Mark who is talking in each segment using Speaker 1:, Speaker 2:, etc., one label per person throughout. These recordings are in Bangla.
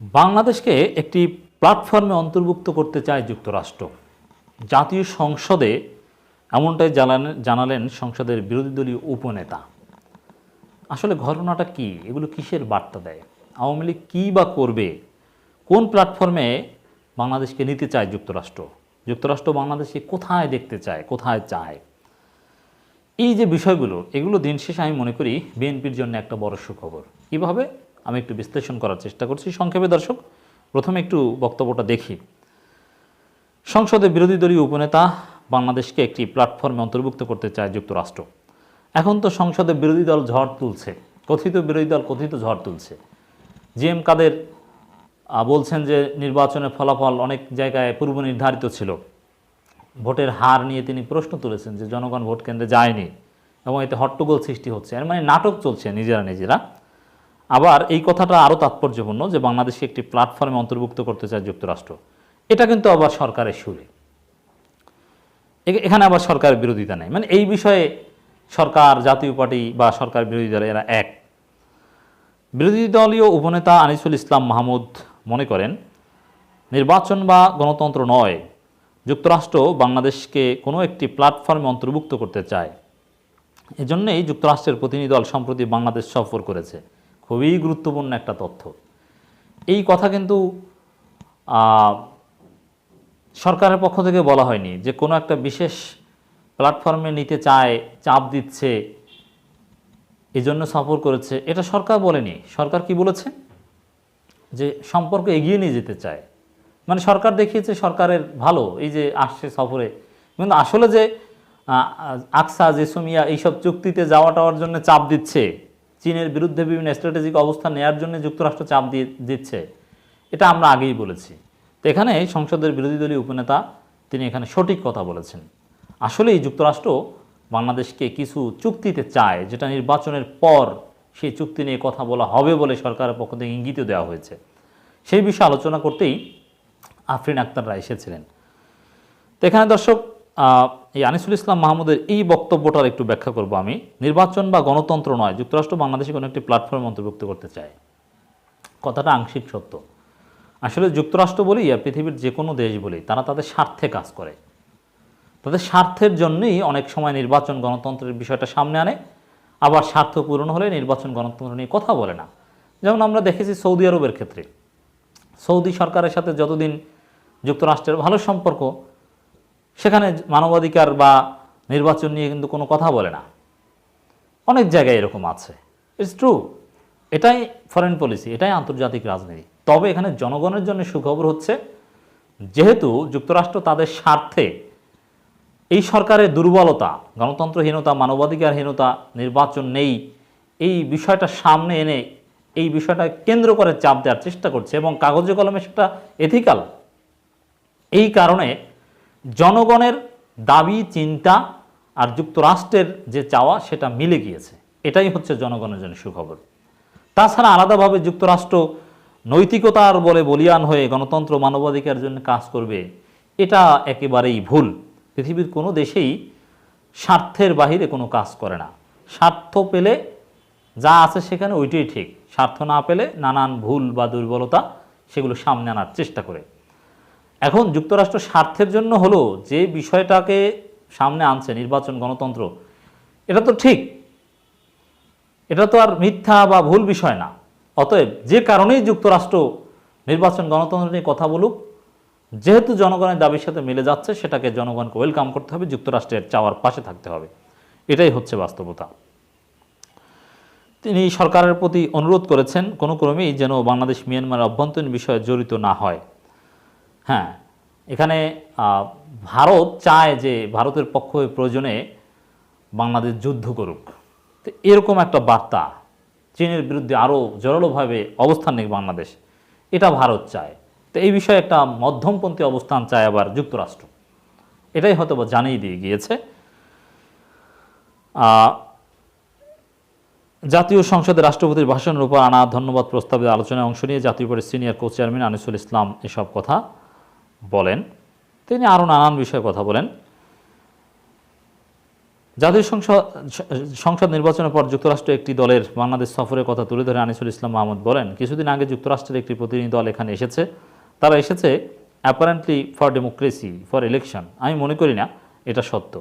Speaker 1: বাংলাদেশকে একটি প্ল্যাটফর্মে অন্তর্ভুক্ত করতে চায় যুক্তরাষ্ট্র। জাতীয় সংসদে এমনটাই জানালেন জানালেন সংসদের বিরোধী দলীয় উপনেতা। আসলে ঘটনাটা কি? এগুলো কিসের বার্তা দেয়? আওয়ামী লীগ কী বা করবে? কোন প্ল্যাটফর্মে বাংলাদেশকে নিতে চায় যুক্তরাষ্ট্র? যুক্তরাষ্ট্র বাংলাদেশকে কোথায় দেখতে চায়, কোথায় চায়? এই যে বিষয়গুলো, এগুলো দিন শেষে আমি মনে করি বিএনপির জন্য একটা বড় সুখবর। কীভাবে? আমি একটু বিশ্লেষণ করার চেষ্টা করছি। সংক্ষেপে দর্শক, প্রথমে একটু বক্তব্যটা দেখি। সংসদে বিরোধী দলীয় উপনেতা বাংলাদেশকে একটি প্ল্যাটফর্মে অন্তর্ভুক্ত করতে চায় যুক্তরাষ্ট্র। এখন তো সংসদে বিরোধী দল ঝড় তুলছে, কথিত বিরোধী দল কথিত ঝড় তুলছে। জি এম কাদের বলছেন যে নির্বাচনের ফলাফল অনেক জায়গায় পূর্ব নির্ধারিত ছিল। ভোটের হার নিয়ে তিনি প্রশ্ন তুলেছেন যে জনগণ ভোট কেন্দ্রে যায়নি এবং এতে হট্টগোল সৃষ্টি হচ্ছে। এর মানে নাটক চলছে নিজেরা নিজেরা। আবার এই কথাটা আরও তাৎপর্যপূর্ণ যে বাংলাদেশকে একটি প্ল্যাটফর্মে অন্তর্ভুক্ত করতে চায় যুক্তরাষ্ট্র। এটা কিন্তু আবার সরকারের সুরে। এখানে আবার সরকারের বিরোধিতা নেই। মানে এই বিষয়ে সরকার, জাতীয় পার্টি বা সরকার বিরোধী দল এরা এক। বিরোধী দলীয় উপনেতা আনিসুল ইসলাম মাহমুদ মনে করেন, নির্বাচন বা গণতন্ত্র নয়, যুক্তরাষ্ট্র বাংলাদেশকে কোনো একটি প্ল্যাটফর্মে অন্তর্ভুক্ত করতে চায়। এজন্যই যুক্তরাষ্ট্রের প্রতিনিধি দল সম্প্রতি বাংলাদেশ সফর করেছে। খুবই গুরুত্বপূর্ণ একটা তথ্য। এই কথা কিন্তু সরকারের পক্ষ থেকে বলা হয়নি যে কোনো একটা বিশেষ প্ল্যাটফর্মে নিতে চায়, চাপ দিচ্ছে এই জন্য সফর করেছে। এটা সরকার বলেনি। সরকার কি বলেছে? যে সম্পর্ক এগিয়ে নিয়ে যেতে চায়। মানে সরকার দেখিয়েছে সরকারের ভালো, এই যে আসছে সফরে। কিন্তু আসলে যে আকসা, জেসুমিয়া এইসব চুক্তিতে যাওয়া টাওয়ার জন্য চাপ দিচ্ছে চীনের বিরুদ্ধে বিভিন্ন স্ট্র্যাটেজিক অবস্থান নেওয়ার জন্য যুক্তরাষ্ট্র চাপ দিয়ে দিচ্ছে। এটা আমরা আগেই বলেছি। তো এখানে সংসদের বিরোধী দলীয় উপনেতা তিনি এখানে সঠিক কথা বলেছেন। আসলেই যুক্তরাষ্ট্র বাংলাদেশকে কিছু চুক্তিতে চায়, যেটা নির্বাচনের পর সেই চুক্তি নিয়ে কথা বলা হবে বলে সরকারের পক্ষ থেকে ইঙ্গিত দেওয়া হয়েছে। সেই বিষয়ে আলোচনা করতেই আফরিন আক্তাররা এসেছিলেন। তো এখানে দর্শক এই আনিসুল ইসলাম মাহমুদের এই বক্তব্যটার একটু ব্যাখ্যা করব আমি। নির্বাচন বা গণতন্ত্র নয়, যুক্তরাষ্ট্র বাংলাদেশে কোনো একটি প্ল্যাটফর্মে অন্তর্ভুক্ত করতে চায়। কথাটা আংশিক সত্য। আসলে যুক্তরাষ্ট্র বলি আর পৃথিবীর যে কোনো দেশ বলি, তারা তাদের স্বার্থে কাজ করে। তাদের স্বার্থের জন্যই অনেক সময় নির্বাচন গণতন্ত্রের বিষয়টা সামনে আনে, আবার স্বার্থ পূরণ হলে নির্বাচন গণতন্ত্র নিয়ে কথা বলে না। যেমন আমরা দেখেছি সৌদি আরবের ক্ষেত্রে। সৌদি সরকারের সাথে যতদিন যুক্তরাষ্ট্রের ভালো সম্পর্ক সেখানে মানবাধিকার বা নির্বাচন নিয়ে কিন্তু কোনো কথা বলে না। অনেক জায়গায় এরকম আছে। ইটস ট্রু এটাই ফরেন পলিসি এটাই আন্তর্জাতিক রাজনীতি। তবে এখানে জনগণের জন্য সুখবর হচ্ছে, যেহেতু যুক্তরাষ্ট্র তাদের স্বার্থে এই সরকারের দুর্বলতা, গণতন্ত্রহীনতা, মানবাধিকারহীনতা, নির্বাচন নেই, এই বিষয়টা সামনে এনে এই বিষয়টা কেন্দ্র করে চাপ দেওয়ার চেষ্টা করছে এবং কাগজে কলমে সেটা এথিক্যাল এই কারণে জনগণের দাবি, চিন্তা আর যুক্তরাষ্ট্রের যে চাওয়া, সেটা মিলে গিয়েছে। এটাই হচ্ছে জনগণের জন্য সুখবর। তাছাড়া আলাদাভাবে যুক্তরাষ্ট্র নৈতিকতার বলে বলিয়ান হয়ে গণতন্ত্র মানবাধিকারের জন্য কাজ করবে, এটা একেবারেই ভুল। পৃথিবীর কোনো দেশেই স্বার্থের বাহিরে কোনো কাজ করে না। স্বার্থ পেলে যা আছে সেখানে ওইটাই ঠিক। স্বার্থ না পেলে নানান ভুল বা দুর্বলতা সেগুলো সামনে আনার চেষ্টা করে। এখন যুক্তরাষ্ট্র স্বার্থের জন্য হলো যে বিষয়টাকে সামনে আনছে নির্বাচন গণতন্ত্র, এটা তো ঠিক। এটা তো আর মিথ্যা বা ভুল বিষয় না। অতএব যে কারণেই যুক্তরাষ্ট্র নির্বাচন গণতন্ত্র নিয়ে কথা বলুক, যেহেতু জনগণের দাবির সাথে মিলে যাচ্ছে, সেটাকে জনগণকে ওয়েলকাম করতে হবে, যুক্তরাষ্ট্রের চাওয়ার পাশে থাকতে হবে। এটাই হচ্ছে বাস্তবতা। তিনি সরকারের প্রতি অনুরোধ করেছেন, কোনো ক্রমেই যেন বাংলাদেশ মিয়ানমার অভ্যন্তরীণ বিষয়ে জড়িত না হয়। হ্যাঁ এখানে ভারত চায় যে ভারতের পক্ষ প্রয়োজনে বাংলাদেশ যুদ্ধ করুক। তো এরকম একটা বার্তা, চীনের বিরুদ্ধে আরও জোরালোভাবে অবস্থান নেই বাংলাদেশ, এটা ভারত চায়। তো এই বিষয়ে একটা মধ্যমপন্থী অবস্থান চায় আবার যুক্তরাষ্ট্র। এটাই হয়তো বা জানিয়ে দিয়ে গিয়েছে। জাতীয় সংসদে রাষ্ট্রপতির ভাষণের উপর আনা ধন্যবাদ প্রস্তাবে আলোচনায় অংশ নিয়ে জাতীয় পার্টির senior co chairman Anisul Islam এসব কথা। বলেন, তিনি আরও নানান বিষয়ে কথা বলেন। জাতীয় সংসদ সংসদ নির্বাচনের পর যুক্তরাষ্ট্র একটি দলের বাংলাদেশ সফরের কথা তুলে ধরে আনিসুল ইসলাম মাহমুদ বলেন, কিছুদিন আগে যুক্তরাষ্ট্রের একটি প্রতিনিধি দল এখানে এসেছে। তারা এসেছে apparently for democracy for election আমি মনে করি না, এটা সত্য।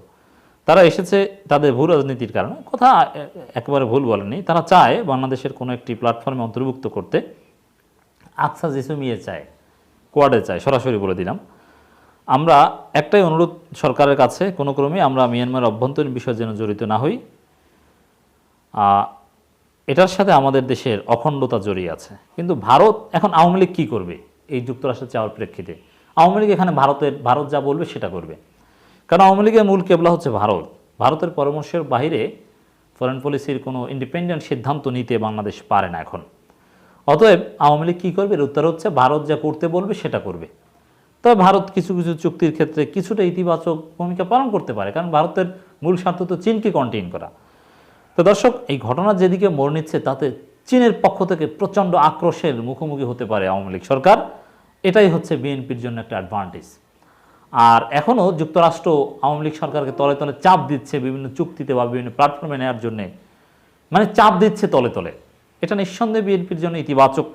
Speaker 1: তারা এসেছে তাদের ভুল রাজনীতির কারণে। কথা একেবারে ভুল বলেনি তারা চায় বাংলাদেশের কোনো একটি প্ল্যাটফর্মে অন্তর্ভুক্ত করতে। আকসা জেসুমিয়ে চায়। কোয়াডে চাই সরাসরি বলে দিলাম। আমরা একটাই অনুরোধ সরকারের কাছে, কোনো ক্রমে আমরা মিয়ানমার অভ্যন্তরীণ বিষয় যেন জড়িত না হই। এটার সাথে আমাদের দেশের অখণ্ডতা জড়িয়ে আছে। কিন্তু ভারত এখন আওয়ামী লীগ কী করবে? এই যুক্তরাষ্ট্রে চাওয়ার প্রেক্ষিতে। আওয়ামী লীগ এখানে ভারতের, ভারত যা বলবে সেটা করবে। কারণ আওয়ামী লীগের মূল কেবলা হচ্ছে ভারত। ভারতের পরামর্শের বাইরে ফরেন পলিসির কোনো ইন্ডিপেন্ডেন্ট সিদ্ধান্ত নিতে বাংলাদেশ পারে না এখন। অতএব আওয়ামী লীগ কী করবে? এর উত্তর হচ্ছে ভারত যা করতে বলবে সেটা করবে। তবে ভারত কিছু কিছু চুক্তির ক্ষেত্রে কিছুটা ইতিবাচক ভূমিকা পালন করতে পারে, কারণ ভারতের মূল স্বার্থ তো চীনকে কন্টেইন করা। তো দর্শক, এই ঘটনা যেদিকে মোড় নিচ্ছে, তাতে চীনের পক্ষ থেকে প্রচণ্ড আক্রোশের মুখোমুখি হতে পারে আওয়ামী লীগ সরকার। এটাই হচ্ছে বিএনপির জন্য একটা অ্যাডভান্টেজ আর এখনও যুক্তরাষ্ট্র আওয়ামী লীগ সরকারকে তলে তলে চাপ দিচ্ছে বিভিন্ন চুক্তিতে বা বিভিন্ন প্ল্যাটফর্মে নেওয়ার জন্যে। মানে চাপ দিচ্ছে তলে তলে। এটা নিঃসন্দেহে বিএনপির জন্য ইতিবাচক